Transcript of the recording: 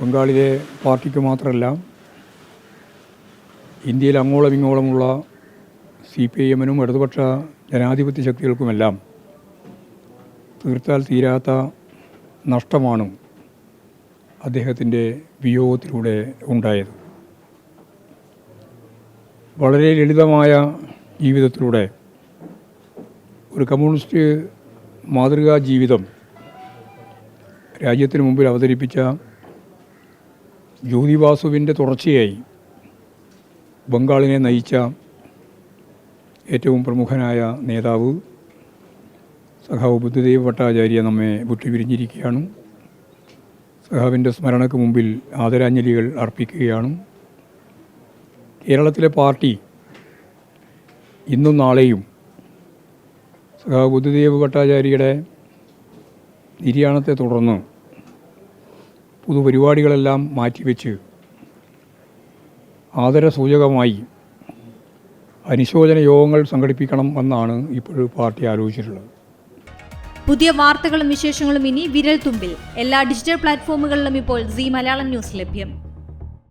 ബംഗാളിലെ പാർട്ടിക്ക് മാത്രമല്ല ഇന്ത്യയിൽ അങ്ങോളം ഇങ്ങോളമുള്ള സി പി ഐ എമ്മിനും ഇടതുപക്ഷ ജനാധിപത്യ ശക്തികൾക്കുമെല്ലാം തീർത്താൽ തീരാത്ത നഷ്ടമാണ് അദ്ദേഹത്തിന്റെ വിയോഗത്തിലൂടെ ഉണ്ടായത്. വളരെ ലളിതമായ ജീവിതത്തിലൂടെ ഒരു കമ്മ്യൂണിസ്റ്റ് മാതൃകാ ജീവിതം രാജ്യത്തിന് മുമ്പിൽ അവതരിപ്പിച്ച ജ്യോതിബാസുവിന്റെ തുടർച്ചയായി ബംഗാളിനെ നയിച്ച ഏറ്റവും പ്രമുഖനായ നേതാവ് സഖാവ് ബുദ്ധദേവ് ഭട്ടാചാര്യ നമ്മെ വിട്ടുപിരിഞ്ഞിരിക്കുകയാണ് സഖാവിന്റെ സ്മരണയ്ക്ക് മുമ്പിൽ ആദരാഞ്ജലികൾ അർപ്പിക്കുകയാണ്. കേരളത്തിലെ പാർട്ടി ഇന്നും നാളെയും സഖാവ് ബുദ്ധദേവ് ഭട്ടാചാര്യയുടെ നിര്യാണത്തെ തുടർന്ന് പൊതുപരിപാടികളെല്ലാം മാറ്റിവെച്ച് ആദരസൂചകമായി അനുശോചന യോഗങ്ങൾ സംഘടിപ്പിക്കണം എന്നാണ് ഇപ്പോൾ പാർട്ടി ആലോചിച്ചിട്ടുള്ളത്. പുതിയ വാർത്തകളും വിശേഷങ്ങളും ഇനി വിരൽ തുമ്പിൽ എല്ലാ ഡിജിറ്റൽ പ്ലാറ്റ്ഫോമുകളിലും ഇപ്പോൾ സി മലയാളം ന്യൂസ് ലഭ്യം.